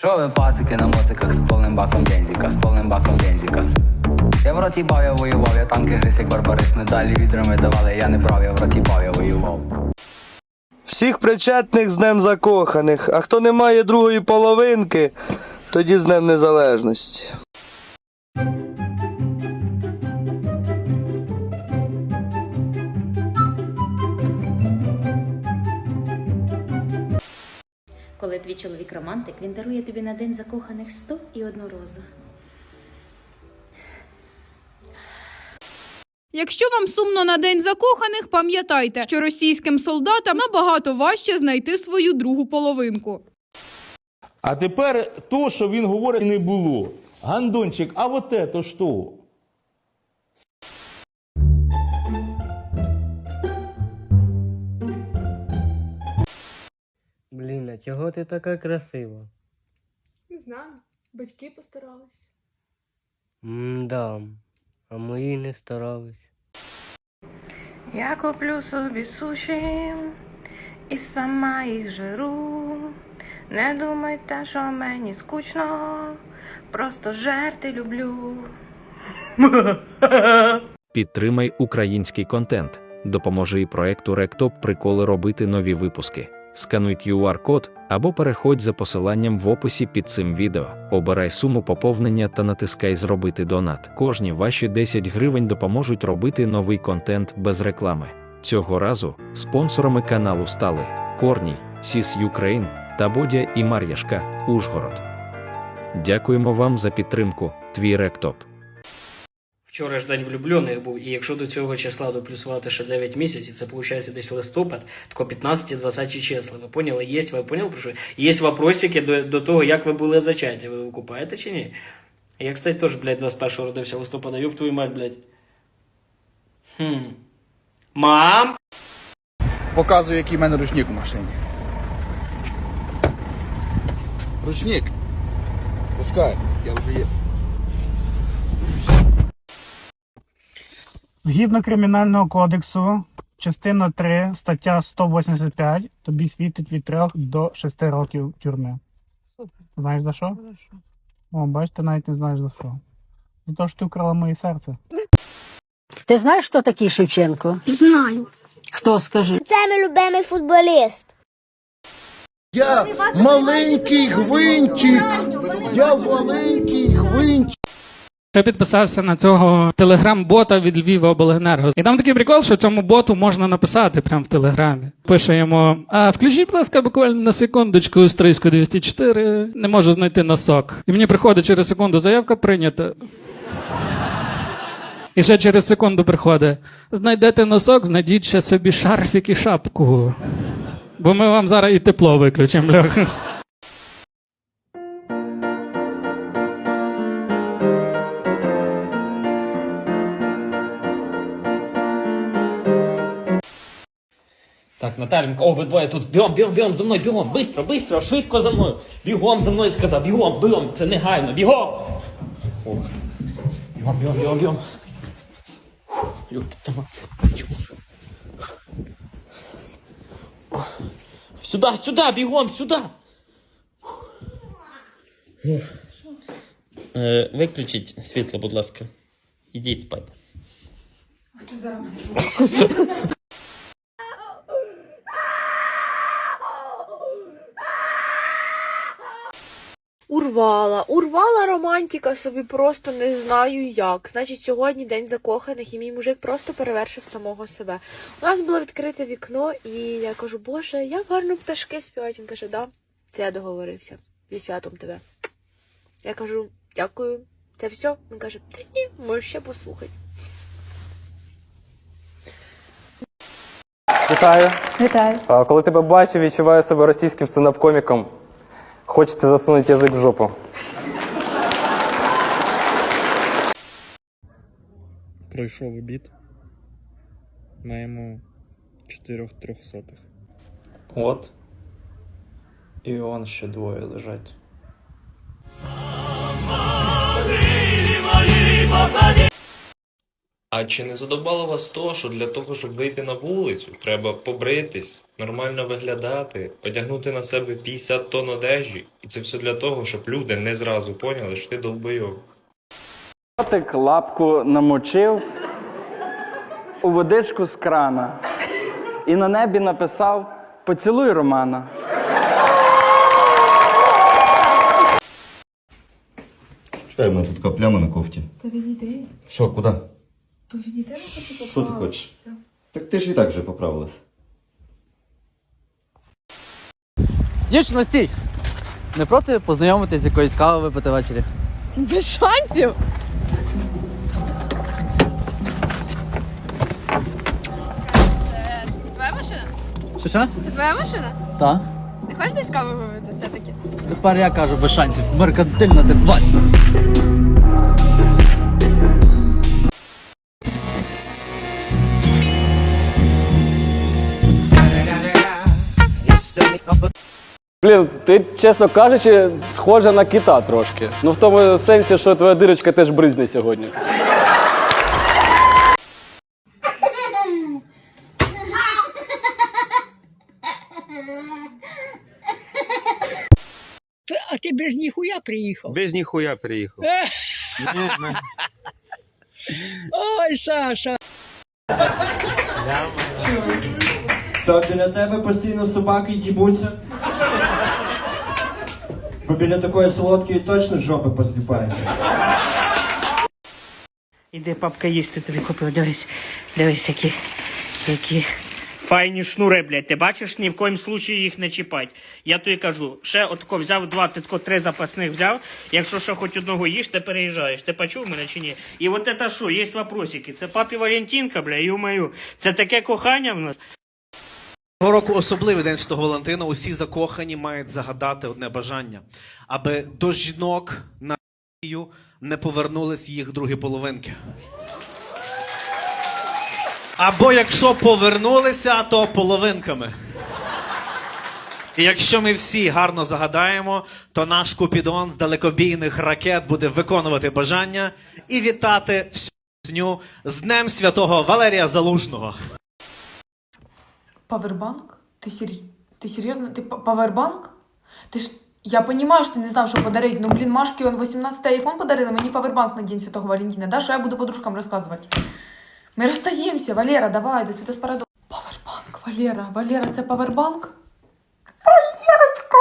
Що ви пасики на моциках з повним баком бензика, з повним баком бензика. Я в роті бав, я воював, я танки гриз, як барбарис, медалі відрами давали, я не брав, я в роті бав, я воював. Всіх причетних з Днем Закоханих, а хто не має другої половинки, тоді з Днем Незалежності. Твій чоловік романтик, він дарує тобі на день закоханих сто і одну розу. Якщо вам сумно на день закоханих, пам'ятайте, що російським солдатам набагато важче знайти свою другу половинку. А тепер то, що він говорить, не було. Гандончик, а вот это що? А чого ти така красива? Не знаю, батьки постарались. Мда, а мої не старались. Я куплю собі суші і сама їх жиру. Не думайте, що мені скучно, просто жерти люблю. Підтримай український контент. Допоможи і проекту Ректоп приколи робити нові випуски. Скануй QR-код або переходь за посиланням в описі під цим відео. Обирай суму поповнення та натискай Зробити донат. Кожні ваші 10 гривень допоможуть робити новий контент без реклами. Цього разу спонсорами каналу стали Корній, Сіс Юкрейн та Бодя і Мар'яшка Ужгород. Дякуємо вам за підтримку. Твій Ректоп. Вчора ж день влюблених був, і якщо до цього числа доплюсувати ще 9 місяців, це виходить десь листопад, тако 15-20 числа. Ви поняли? Є, ви поняли, про що? Є вопросики до, до того, як ви були зачаті. Ви викупаєте чи ні? Я, кстати, теж, блядь, 21 родився листопада, ёб твою мать, блядь. Хм. Мам! Показую, який в мене ручник у машині. Ручник. Пускай, я вже є. Згідно Кримінального кодексу, частина 3, стаття 185, тобі світить від 3 до 6 років тюрми. Знаєш за що? О, бачиш, ти навіть не знаєш за що. За те, що ти вкрала моє серце. Ти знаєш, хто такий Шевченко? Знаю. Хто скажи? Це мій любимий футболіст. Я маленький гвинтик! Я маленький гвинтик! Я підписався на цього телеграм-бота від Львова обленерго. І там такий прикол, що цьому боту можна написати прямо в телеграмі. Пише йому: А включіть, будь ласка, буквально на секундочку стрийську 204, не можу знайти носок. І мені приходить через секунду заявка прийнята. І ще через секунду приходить: знайдете носок, знайдіть ще собі шарфік і шапку. Бо ми вам зараз і тепло виключимо, Наталенька, о, ви двоє тут. Бігом, бігом, бігом за мною, бігом, бистро, бистро, швидко за мною. Бігом за мною сказав, бігом, бігом, це негайно, бігом. Ох. Бігом, бігом, бігом, бігом. Люди, там. Сюди, сюди, бігом, сюди. Е, виключіть світло, будь ласка. Ідіть спати. Урвала, урвала романтика собі просто не знаю як. Значить, сьогодні день закоханих, і мій мужик просто перевершив самого себе. У нас було відкрите вікно, і я кажу, Боже, як гарно пташки співають. Він каже, да, це я договорився. Зі святом тебе. Я кажу, дякую. Це все? Він каже, та ні, можеш ще послухати. Вітаю! Вітаю. А, Коли тебе бачу, відчуваю себе російським стендап-коміком. Хочеться засунути язик в жопу. Пройшов обід. Маємо чотирьох трьохсотих. От. І он ще двоє лежать. А чи не задобало вас то, що для того, щоб вийти на вулицю, треба побритись, нормально виглядати, одягнути на себе 50 тонн одежі? І це все для того, щоб люди не зразу поняли, що ти долбойов. Котик лапку намочив у водичку з крана і на небі написав Поцілуй Романа. Чекай, у тут така пляма на кофті. Та відійди. Що, куди? То хочу Що ти хочеш? Так ти ж і так вже поправилась. Дівчино, стій! Не проти познайомитись з якоюсь кавою випити ввечері? Без шансів. Твоя машина? Що що? Це твоя машина? Та. Не хочеш десь каву випити все-таки? Тепер я кажу без шансів. Меркантильна ти тварь. Блін, ти, чесно кажучи, схожа на кита трошки. Ну в тому сенсі, що твоя дирочка теж бризне сьогодні. А ти без ніхуя приїхав? Без ніхуя приїхав. Ой, Саша. То біля тебе постійно собаки дібуться. Бо біля такої солодкої точно жопи позліпається. Іди, папка їсти тобі купив, дивись. Дивись, які, які файні шнури, блядь. Ти бачиш, ні в коїм случаї їх не чіпать. Я тобі кажу, ще отко взяв два, ти тако три запасних взяв. Якщо ще хоч одного їш, ти переїжджаєш. Ти почув мене чи ні? І от це що, є вопросики. Це папі Валентинка, бля, ю-мою. Це таке кохання в нас. Цього року особливий день Святого Валентина. Усі закохані мають загадати одне бажання, аби до жінок на Росію не повернулись їх другі половинки. Або якщо повернулися, то половинками. І якщо ми всі гарно загадаємо, то наш купідон з далекобійних ракет буде виконувати бажання і вітати всю з Днем Святого Валерія Залужного. Павербанк? Ты, сер... ты серьезно? Ты п- павербанк? Ты ж... Я понимаю, что ты не знал, что подарить, но, блин, Машке он 18 айфон подарил, а мне павербанк на День Святого Валентина. Да, что я буду подружкам рассказывать? Мы расстаемся, Валера, давай, до святос парадокс. Павербанк, Валера, Валера, це павербанк? Валерочка!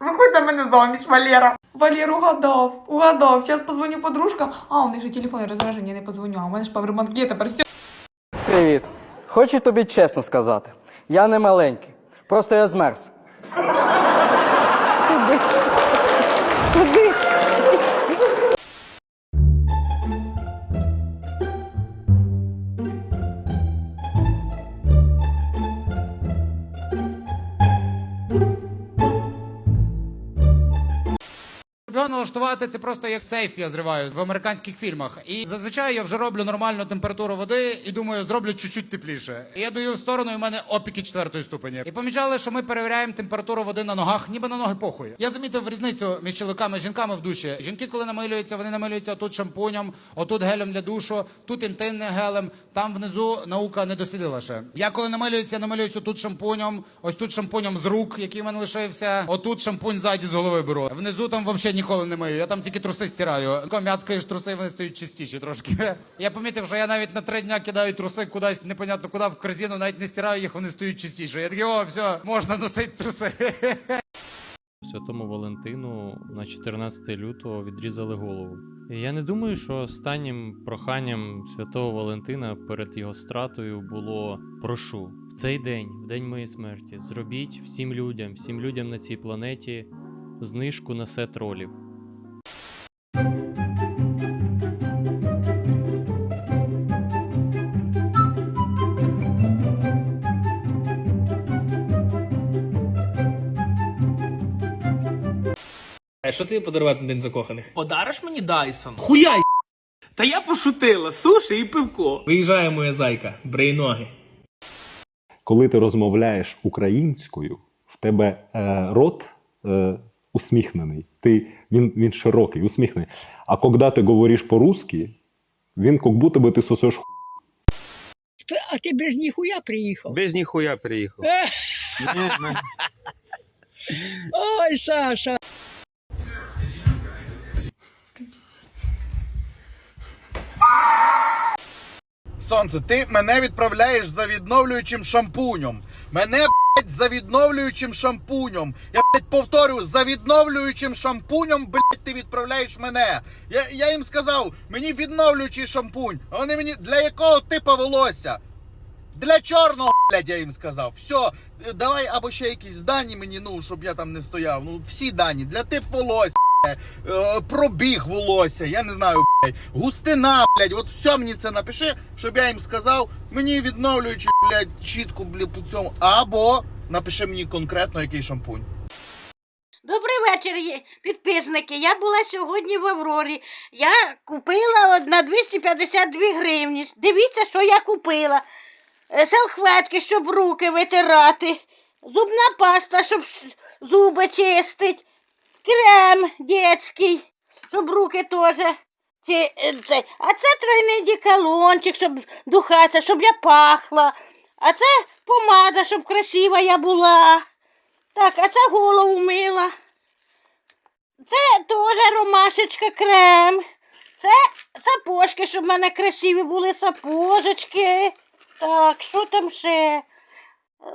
Виходь за мене заміж, Валера. Валер угадав, угадав. Зараз позвоню подружкам. А, у них же телефон розраження, я не позвоню. А у мене ж павербанк є, тепер все. Привіт. Хочу тобі чесно сказати. Я не маленький. Просто я змерз. Його налаштувати це просто як сейф, я зриваю в американських фільмах. І зазвичай я вже роблю нормальну температуру води і думаю, зроблю чуть-чуть тепліше. І я даю в сторону, і в мене опіки четвертої ступені. І помічали, що ми перевіряємо температуру води на ногах, ніби на ноги похуй. Я замітив різницю між чоловіками і жінками в душі. Жінки, коли намилюються, вони намилюються отут шампунем, отут гелем для душу, тут інтимним гелем. Там внизу наука не дослідила ще. Я коли намилююся, намилююся тут шампунем, ось тут шампунем з рук, який в мене лишився. Отут шампунь ззаді з голови беру. Внизу там взагалі ніколи не мию. Я там тільки труси стираю. Ком'яцькаєш труси, вони стають чистіші трошки. Я помітив, що я навіть на три дня кидаю труси кудись, непонятно куди, в корзину, навіть не стираю їх, вони стають чистіші. Я такий, о, все, можна носити труси. Святому Валентину на 14 лютого відрізали голову. Я не думаю, що останнім проханням святого Валентина перед його стратою було прошу в цей день, в день моєї смерті, зробіть всім людям, всім людям на цій планеті знижку на сет ролів. А що тобі подарувати на день закоханих? Подариш мені Дайсон? Хуяй! Та я пошутила, суші і пивко. Виїжджає моя зайка, брейноги. Коли ти розмовляєш українською, в тебе е, рот е, усміхнений. Ти, він, він широкий, усміхнений. А коли ти говориш по-русски, він як будто би ти сосеш хуй. А ти без ніхуя приїхав? Без ніхуя приїхав. Ех. Ой, Саша. Сонце, ти мене відправляєш за відновлюючим шампунем. Мене, блядь, за відновлюючим шампунем. Я, блядь, повторюю, за відновлюючим шампунем, блядь, ти відправляєш мене. Я, я їм сказав, мені відновлюючий шампунь. А вони мені для якого типа волосся? Для чорного, блядь, я їм сказав. Все, давай або ще якісь дані мені, ну, щоб я там не стояв. Ну, всі дані. Для тип волосся, пробіг волосся, я не знаю, блядь, густина, блядь, от все мені це напиши, щоб я їм сказав, мені відновлюючи, блядь, чітко, блядь, по цьому. Або напиши мені конкретно, який шампунь. Добрий вечір, підписники. Я була сьогодні в Аврорі. Я купила на 252 гривні. Дивіться, що я купила. Е, Салфетки, щоб руки витирати, зубна паста, щоб зуби чистить, крем дитячий, щоб руки теж. Е. А це тройний деколончик, щоб духатися, щоб я пахла. А це помада, щоб красива я була. Так, а це голову мила. Це теж ромашечка крем. Це сапожки, щоб в мене красиві були сапожечки. Так, що там ще?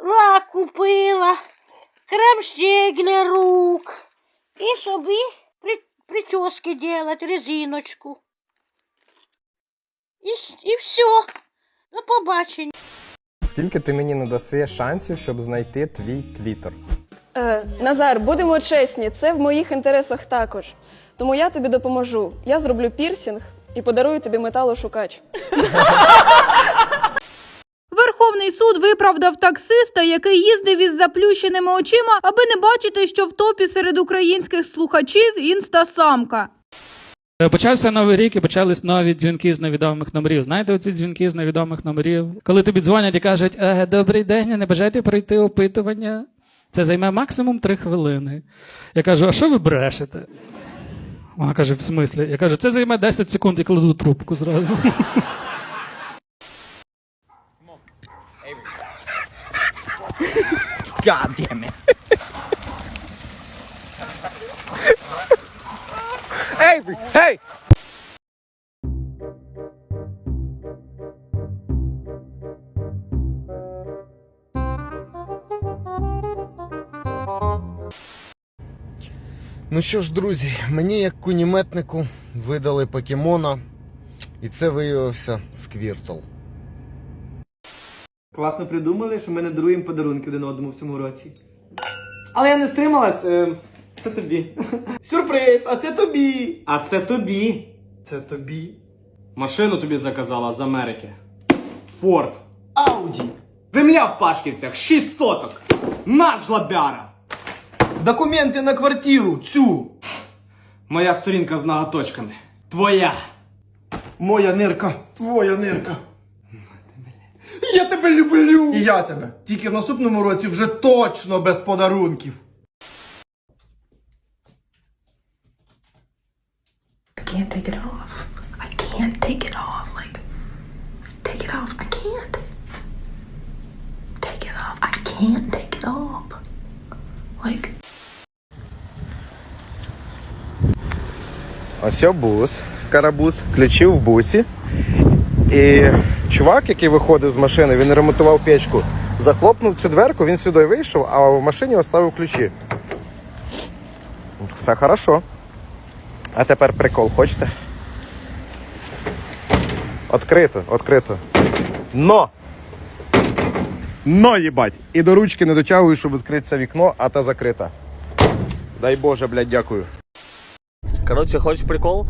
Лак купила, крем ще для рук. І собі при, прически делать, резиночку. І, і все. До побачення. Скільки ти мені надаси шансів, щоб знайти твій клітор? Е, Назар, будемо чесні, це в моїх інтересах також. Тому я тобі допоможу. Я зроблю пірсінг і подарую тобі металошукач. Верховний суд виправдав таксиста, який їздив із заплющеними очима, аби не бачити, що в топі серед українських слухачів інстасамка. Е, Почався новий рік і почались нові дзвінки з невідомих номерів. Знаєте, оці дзвінки з невідомих номерів, коли тобі дзвонять і кажуть, е, добрий день, не бажаєте пройти опитування? Це займе максимум три хвилини. Я кажу, а що ви брешете? Вона каже, в смислі? Я кажу, це займе 10 секунд і кладу трубку зразу. God damn it. Avery, hey! Ну що ж, друзі, мені як куніметнику видали покемона, і це виявився сквіртл. Класно придумали, що ми не даруємо подарунки один одному в цьому році. Але я не стрималась. е, Це тобі. Сюрприз! А це тобі! А це тобі. Це тобі. Машину тобі заказала з Америки. Форд. Ауді! Земля в Пашківцях, 6 соток. Наш лабяра. Документи на квартиру, цю! Моя сторінка з ноготочками. Твоя. Моя нирка, твоя нирка. Я тебе люблю! І я тебе. Тільки в наступному році вже точно без подарунків. I can't take it off. I can't take it off. Like, take it off. I can't. Take it off. I can't take it off. Like, Ось бус, карабус, ключі в бусі. І чувак, який виходив з машини, він ремонтував печку, захлопнув цю дверку, він сюди вийшов, а в машині оставив ключі. Все хорошо. А тепер прикол, хочете? Открито, открито. Но! Но, їбать! І до ручки не дотягую, щоб відкрити це вікно, а та закрита. Дай Боже, блядь, дякую. Короче, хочеш прикол?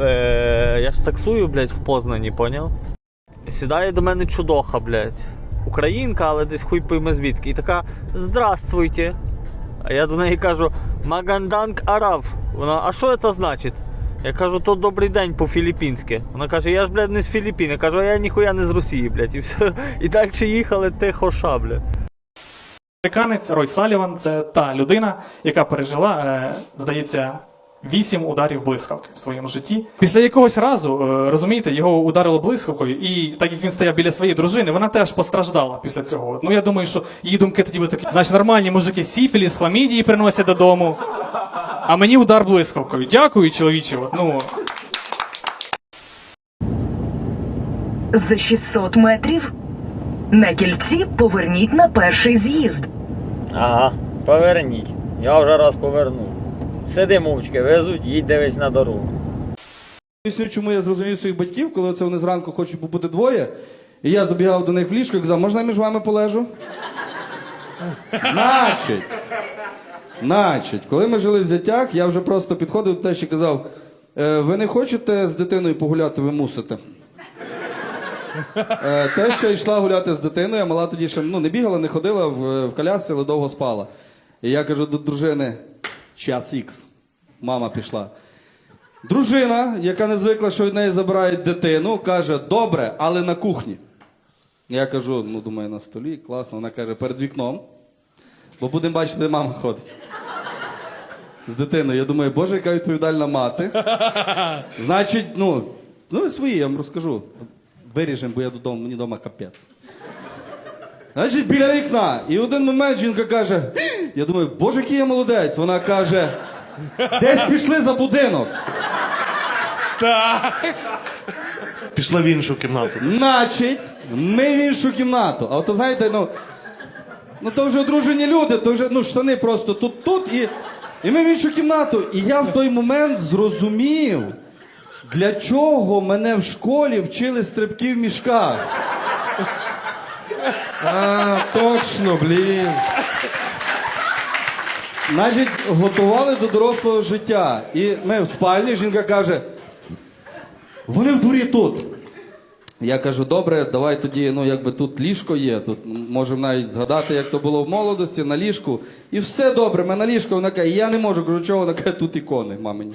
Е, я ж таксую, блядь, в Познані, поняв? Сідає до мене чудоха, блядь. Українка, але десь хуй пойме звідки. І така Здравствуйте. А я до неї кажу Маганданг Арав. Вона, а що це значить? Я кажу, то добрий день по-філіппінськи. Вона каже, я ж, блядь, не з Філіппін. Я кажу, а я ніхуя не з Росії, блядь. І все. І далі їхали тихо ша. Американець Рой Саліван це та людина, яка пережила, е, здається, вісім ударів блискавки в своєму житті. Після якогось разу, е, розумієте, його ударило блискавкою, і так як він стояв біля своєї дружини, вона теж постраждала після цього. Ну я думаю, що її думки тоді були такі, значить, нормальні мужики сіфіліс, хламідії приносять додому. А мені удар блискавкою. Дякую, чоловіче. Ну. За 600 метрів на кільці поверніть на перший з'їзд. Ага, поверніть. Я вже раз повернув. Сиди мовчки, везуть, їдь дивись на дорогу. Пісню, чому я зрозумів своїх батьків, коли це вони зранку хочуть побути двоє, і я забігав до них в ліжко і казав, можна я між вами полежу? Значить. Значить, коли ми жили в зятях, я вже просто підходив до тещі і казав: «Е, ви не хочете з дитиною погуляти, ви мусите. Е, Теща йшла гуляти з дитиною, а мала тоді ще ну, не бігала, не ходила в, в колясці, але довго спала. І я кажу до дружини: час ікс. Мама пішла. Дружина, яка не звикла, що від неї забирають дитину, каже: добре, але на кухні. Я кажу, ну думаю, на столі, класно. Вона каже, перед вікном. Бо будемо бачити, де мама ходить. З дитиною. Я думаю, боже, яка відповідальна мати. Значить, ну, ну свої, я вам розкажу. Виріжемо, бо я додому, мені вдома капець. Значить, біля вікна. І в один момент жінка каже: я думаю, боже, який я молодець. Вона каже, десь пішли за будинок. Так. Пішла в іншу кімнату. Значить, ми в іншу кімнату. А от знаєте, ну. Ну то вже одружені люди, то вже ну, штани просто тут, тут і. І ми в іншу кімнату. І я в той момент зрозумів, для чого мене в школі вчили стрибки в мішках. А, точно, блін. Значить, готували до дорослого життя. І ми в спальні, жінка каже: вони в дворі тут. Я кажу, добре, давай тоді, ну якби тут ліжко є, тут можемо навіть згадати, як то було в молодості, на ліжку. І все добре, ми на ліжку, вона каже, я не можу, кажу, чого, вона каже, тут ікони, мамині.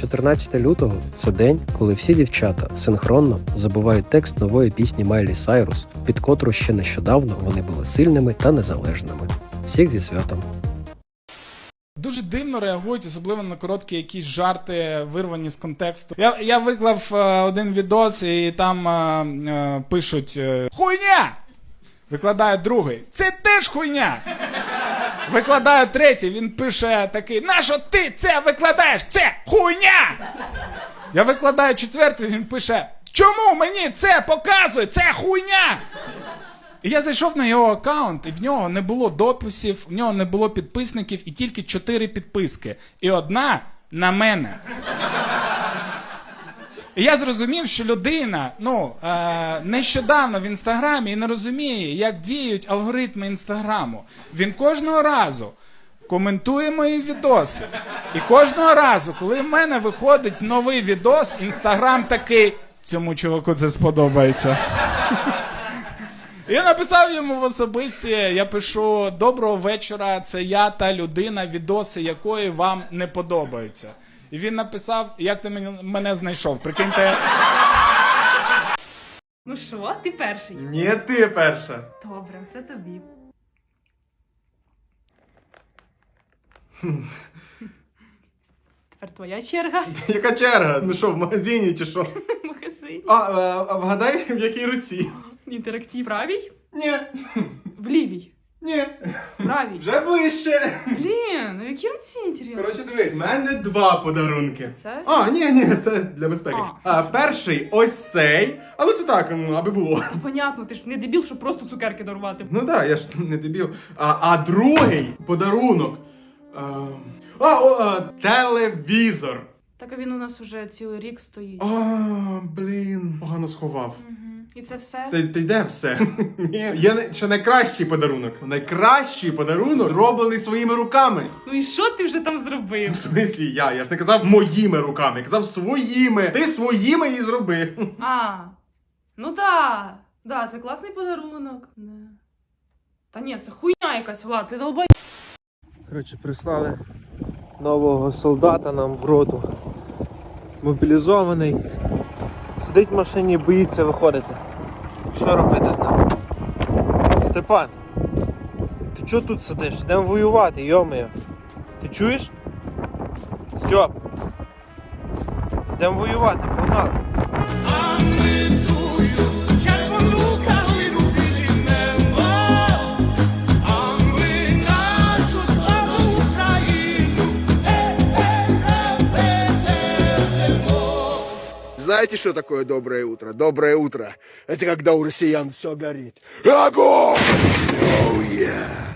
14 лютого це день, коли всі дівчата синхронно забувають текст нової пісні Майлі Сайрус, під котру ще нещодавно вони були сильними та незалежними. Всіх зі святом! Дуже дивно реагують, особливо на короткі якісь жарти, вирвані з контексту. Я, я виклав е, один відос, і там е, е, пишуть е, Хуйня! Викладає другий. Це теж хуйня. Викладає третій, він пише такий: Нащо ти це викладаєш? Це хуйня! Я викладаю четвертий, він пише: Чому мені це показує? Це хуйня! І я зайшов на його аккаунт, і в нього не було дописів, в нього не було підписників, і тільки чотири підписки. І одна на мене. І я зрозумів, що людина ну, е, нещодавно в інстаграмі і не розуміє, як діють алгоритми інстаграму. Він кожного разу коментує мої відоси. І кожного разу, коли в мене виходить новий відос, інстаграм такий. Цьому чуваку це сподобається. Я написав йому в особисті, я пишу доброго вечора, це я та людина, відоси якої вам не подобаються. І він написав, як ти мене, мене знайшов. Прикиньте. Ну що, ти перший? Ні, ти перша. Добре, це тобі. Тепер твоя черга Яка черга? Ну що, в магазині чи що? в магазині. А, а, а вгадай, в якій руці? Інтерактив правій? Ні. В лівій. Ні. Правій. Вже ближче. Блін, ну які руці інтересно. Коротше, дивись, у мене два подарунки. Це? А, ні, ні, це для безпеки. А. А, перший ось цей, але це так, ну, аби було. Понятно, ти ж не дебіл, щоб просто цукерки дарувати. Ну так, да, я ж не дебіл. А, а другий подарунок. А, а, о, а, телевізор. Так а він у нас уже цілий рік стоїть. А, блін, погано сховав. Мгм. І це все? Та, та йде все. Ні, є не- ще найкращий подарунок. Найкращий подарунок зроблений своїми руками. Ну і що ти вже там зробив? В смислі я? Я ж не казав моїми руками, я казав своїми. Ти своїми і зроби. А, ну да. Да, це класний подарунок. Да. Та ні, це хуйня якась, Влад, ти долбай. Коротше, прислали нового солдата нам в роту. Мобілізований. Сидить в машині, боїться виходити. Що робити з ним? Степан, ти чого тут сидиш? Йдемо воювати, йомою. Ти чуєш? Стьоп. Йдемо воювати, погнали. Знаете, что такое доброе утро? Доброе утро – это когда у россиян все горит. Огонь! Oh, yeah.